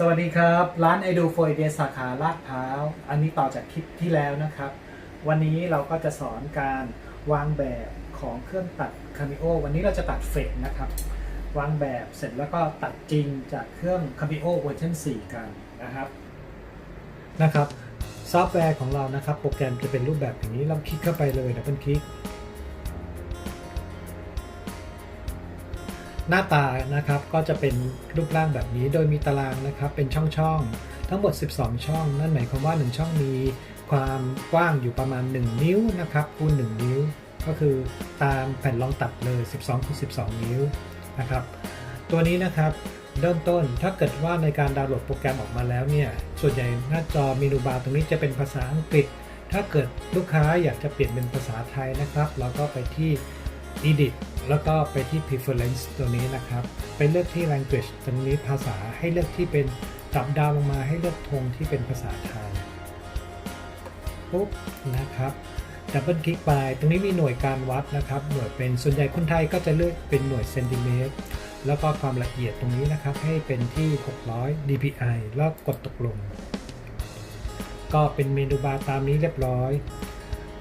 สวัสดีครับ ร้านไอดูโฟยเดียสาขาลาดพร้าว อันนี้ต่อจากคลิปที่แล้วนะครับ วันนี้เราก็จะสอนการวางแบบของเครื่องตัดคามิโอวันนี้เราจะตัดเฟกนะครับ วางแบบเสร็จแล้วก็ตัดจริงจากเครื่องคามิโอเวอร์ชัน4 กันนะครับนะครับ ซอฟต์แวร์ของเรานะครับ โปรแกรมจะเป็นรูปแบบอย่างนี้เราคลิกเข้าไปเลยดับเบิลคลิก หน้าตานะครับก็จะเป็นรูปร่างแบบนี้โดยมีตารางนะครับเป็นช่องๆ ทั้งหมด 12 ช่อง นั่นหมายความว่า 1 ช่องมีความกว้างอยู่ประมาณ 1 นิ้วนะครับคูณ1นิ้ว ก็คือตามแผ่นรองตัดเลย 12คูณ12 นิ้วนะครับตัวนี้นะครับเริ่มต้นถ้าเกิดว่าในการดาวน์โหลดโปรแกรมออกมาแล้วเนี่ยส่วนใหญ่หน้าจอเมนูบาร์ตรงนี้จะเป็นภาษาอังกฤษ ถ้าเกิดลูกค้าอยากจะเปลี่ยนเป็นภาษาไทยนะครับ เราก็ไปที่ edit แล้วก็ไปที่ preference ตัวนี้นะครับ ไปเลือกที่ language ตรงนี้ภาษาให้เลือกที่เป็นตับดาวลงมาให้เลือกธงที่เป็นภาษาไทยปุ๊บนะครับดับเบิลคลิกไป ตรงนี้มีหน่วยการวัดนะครับ หน่วยเป็นส่วนใหญ่คนไทยก็จะเลือกเป็นหน่วยเซนติเมตร แล้วก็ความละเอียดตรงนี้นะครับ ให้เป็นที่ 600 dpi แล้วกดตกลง ก็เป็นเมนูบาร์ตามนี้เรียบร้อย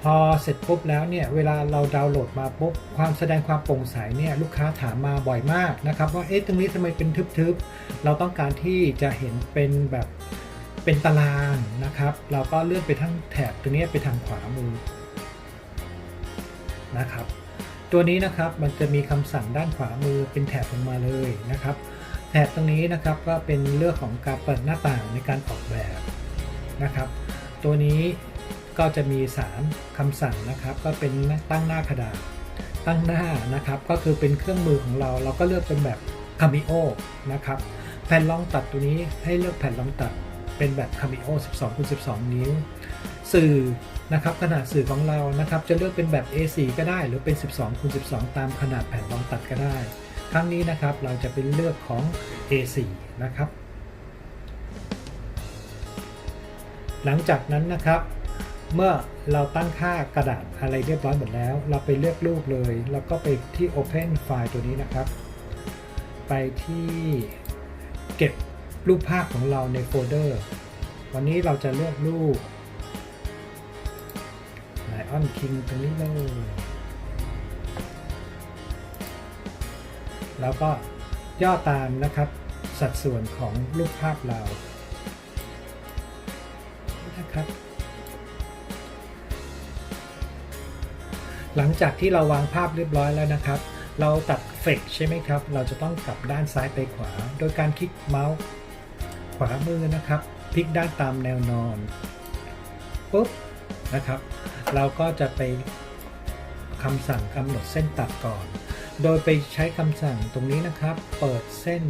พอเสร็จปุ๊บแล้วเนี่ยเวลาเราดาวน์โหลดมาปุ๊บความแสดงความโปร่งใสเนี่ยลูกค้าถามมาบ่อยมากนะครับว่าเอ๊ะตรงนี้ทำไมเป็นทึบๆ เราต้องการที่จะเห็นเป็นแบบเป็นตารางนะครับ เราก็เลื่อนไปทั้งแถบตัวนี้ไปทางขวามือนะครับ ตัวนี้นะครับมันจะมีคำสั่งด้านขวามือเป็นแถบลงมาเลยนะครับ แถบตรงนี้นะครับก็เป็นเรื่องของการเปิดหน้าต่างในการออกแบบนะครับ ตัวนี้ ก็จะมี 3คำสั่งนะครับ ก็เป็นตั้งหน้ากระดาษ ตั้งหน้านะครับ ก็คือเป็นเครื่องมือของเรา เราก็เลือกเป็นแบบ Cameo นะครับ แผ่นรองตัดตัวนี้ให้เลือกแผ่นรองตัดเป็นแบบ Cameo 12คูณ12 นิ้ว สื่อนะครับขนาดสื่อของเรานะครับ จะเลือกเป็นแบบ A4 ก็ได้ หรือเป็น 12คูณ12 ตามขนาดแผ่นรองตัดก็ได้ ครั้งนี้นะครับเราจะเป็นเลือกของ A4 นะครับ หลังจากนั้นนะครับ เมื่อเราตั้งค่ากระดาษอะไรเรียบร้อยหมดแล้ว เราไปเลือกรูปเลย แล้วก็ไปที่ Open File ตัวนี้นะครับ ไปที่เก็บรูปภาพของเราในโฟลเดอร์ วันนี้เราจะเลือกรูป Lion King ตรงนี้เลย แล้วก็ย่อตามนะครับ สัดส่วนของรูปภาพเรานะครับ หลังจากที่เราวางภาพเรียบร้อยแล้วนะครับ เราตัดเฟกใช่ไหมครับ เราจะต้องกลับด้านซ้ายไปขวา โดยการคลิกเมาส์ขวามือนะครับ พลิกด้านตามแนวนอนปุ๊บนะครับ เราก็จะไปคำสั่งกำหนดเส้นตัดก่อน โดยไปใช้คำสั่งตรงนี้นะครับ เปิดเส้น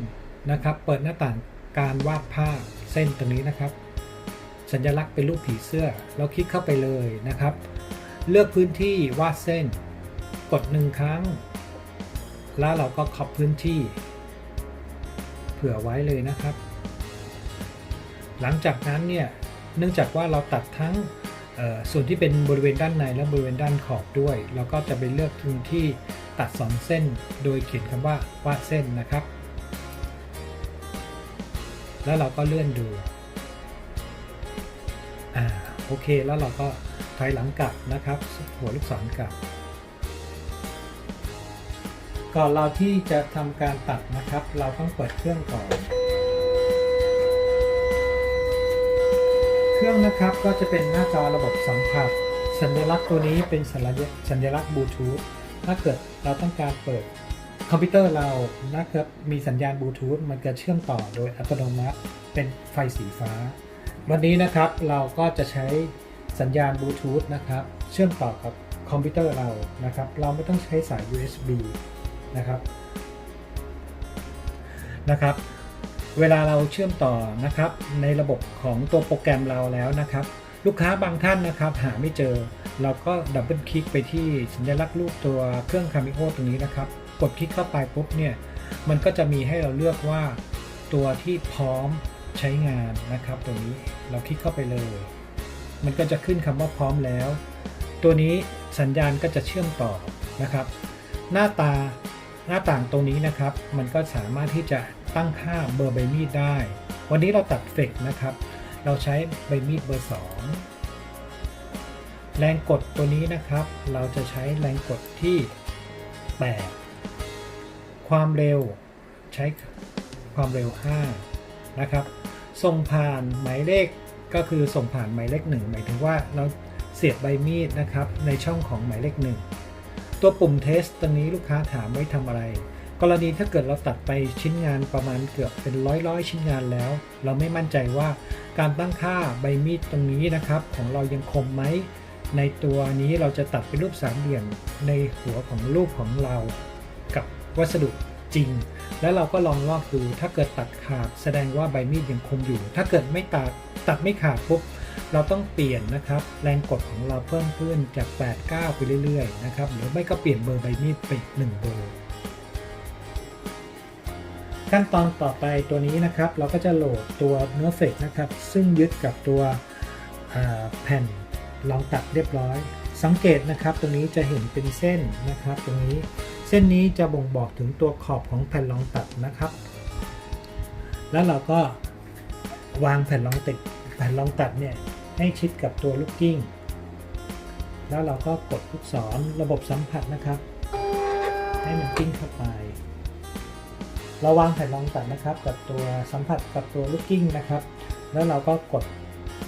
นะครับ เปิดหน้าต่างการวาดภาพเส้นตรงนี้นะครับ สัญลักษณ์เป็นรูปผีเสื้อ เราคลิกเข้าไปเลยนะครับ เลือกพื้นที่วาดเส้น กดหนึ่งครั้ง แล้วเราก็ขอบพื้นที่ เผื่อไว้เลยนะครับ หลังจากนั้นเนี่ยเนื่องจากว่าเราตัดทั้งส่วนที่เป็นบริเวณด้านในและบริเวณด้านขอบด้วย เราก็จะไปเลือกพื้นที่ตัด 2 เส้น โดยเขียนคำว่าวาดเส้นนะครับ แล้วเราก็เลื่อนดูอ่า โอเคแล้วเราก็ถอยหลังกลับนะครับ หัวลูกศรกลับ ก่อนเราที่จะทำการตัดนะครับ เราต้องเปิดเครื่องก่อน เครื่องนะครับก็จะเป็นหน้าจอระบบสัมผัส สัญลักษณ์ตัวนี้เป็นสัญลักษณ์สัญลักษณ์บลูทูธถ้าเกิดเราต้องการเปิดคอมพิวเตอร์เรานะครับมีสัญญาณบลูทูธมันจะเชื่อมต่อโดยอัตโนมัติเป็นไฟสีฟ้า วันนี้นะครับเราก็จะใช้สัญญาณบลูทูธนะครับ เชื่อมต่อกับคอมพิวเตอร์เรานะครับ เราไม่ต้องใช้สาย USB นะครับนะครับ เวลาเราเชื่อมต่อนะครับ ในระบบของตัวโปรแกรมเราแล้วนะครับ ลูกค้าบางท่านนะครับ หาไม่เจอ เราก็ดับเบิลคลิกไปที่สัญลักษณ์รูปตัวเครื่อง Cameo ตรงนี้นะครับ กดคลิกเข้าไปปุ๊บเนี่ย มันก็จะมีให้เราเลือกว่าตัวที่พร้อม ใช้งานนะครับตัวนี้เราคลิกเข้าไปเลย มันก็จะขึ้นคำว่าพร้อมแล้ว ตัวนี้สัญญาณก็จะเชื่อมต่อนะครับ หน้าตาหน้าต่างตรงนี้นะครับ มันก็สามารถที่จะตั้งค่าเบอร์ใบมีดได้ วันนี้เราตัดเฟกนะครับ เราใช้ใบมีดเบอร์ 2 แรงกดตัวนี้นะครับ เราจะใช้แรงกดที่ 8 ความเร็วใช้ความเร็ว 5 นะครับ ส่งผ่านหมายเลขก็คือส่งผ่านหมายเลขหนึ่งหมายถึงว่าเราเสียบใบมีดนะครับในช่องของหมายเลขหนึ่งตัวปุ่มเทสตรงนี้ลูกค้าถามไว้ทำอะไร กรณีถ้าเกิดเราตัดไปชิ้นงานประมาณเกือบเป็นร้อยร้อยชิ้นงานแล้ว เราไม่มั่นใจว่าการตั้งค่าใบมีดตรงนี้นะครับ ของเรายังคมไหมในตัวนี้เราจะตัดเป็นรูปสามเหลี่ยมในหัวของรูปของเรา กับวัสดุ จริง แล้วเราก็ลองลอกดูถ้าเกิดตัดขาดแสดงว่าใบมีดยังคมอยู่ ถ้าเกิดไม่ตัดตัดไม่ขาดปุ๊บเราต้องเปลี่ยนนะครับ แรงกดของเราเพิ่มขึ้นจาก 8 9 ไปเรื่อยๆนะครับหรือไม่ก็เปลี่ยนเบอร์ใบมีดไปอีกหนึ่งเบอร์ขั้นตอนต่อไปตัวนี้นะครับ เราก็จะโหลดตัวเนื้อเฟกนะครับ ซึ่งยึดกับตัวแผ่นรองตัดเรียบร้อย สังเกตนะครับ ตรงนี้จะเห็นเป็นเส้นนะครับ ตรงนี้ เส้นนี้จะบ่งบอกถึงตัวขอบของแผ่นรองตัดนะครับ แล้วเราก็วางแผ่นรองติดแผ่นรองตัดเนี่ยให้ชิดกับตัวลูกกิ้ง แล้วเราก็กดลูกศรระบบสัมผัสนะครับ ให้มันกิ้งเข้าไป เราวางแผ่นรองตัดนะครับ กับตัวสัมผัสกับตัวลูกกิ้งนะครับ แล้วเราก็กด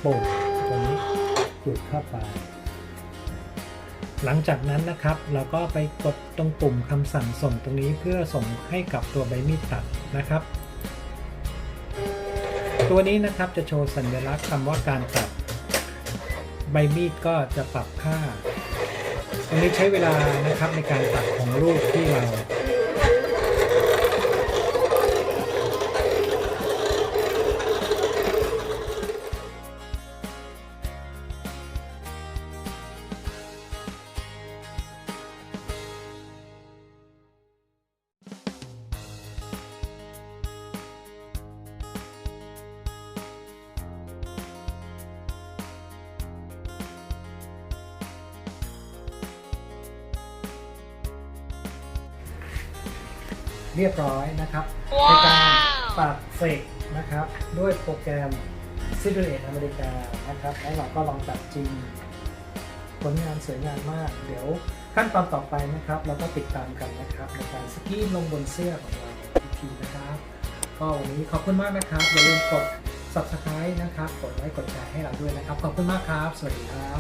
ปุ่มตัวนี้จุดเข้าไป หลังจากนั้นนะครับ เราก็ไปกดตรงปุ่มคำสั่งส่งตรงนี้เพื่อส่งให้กับตัวใบมีดตัดนะครับ ตัวนี้นะครับจะโชว์สัญลักษณ์คำว่าการตัด ใบมีดก็จะปรับค่า ตรงนี้ใช้เวลานะครับในการตัดของรูปที่เรา เรียบร้อยนะครับ ในการตัดเฟกนะครับ ด้วยโปรแกรม s i d u l a t e อเมริกานะครับ แล้วเราก็ลองตัดจริง ผลงานสวยงามมาก เดี๋ยวขั้นตอนต่อไปนะครับ เราก็ติดตามกันนะครับในการสกรีนลงบนเสื้อของเราอีกทีนะครับก็วันนี้ขอบคุณมากนะครับ อย่าลืมกด subscribe นะครับ กดไลค์กดแชร์ให้เราด้วยนะครับ ขอบคุณมากครับ สวัสดีครับ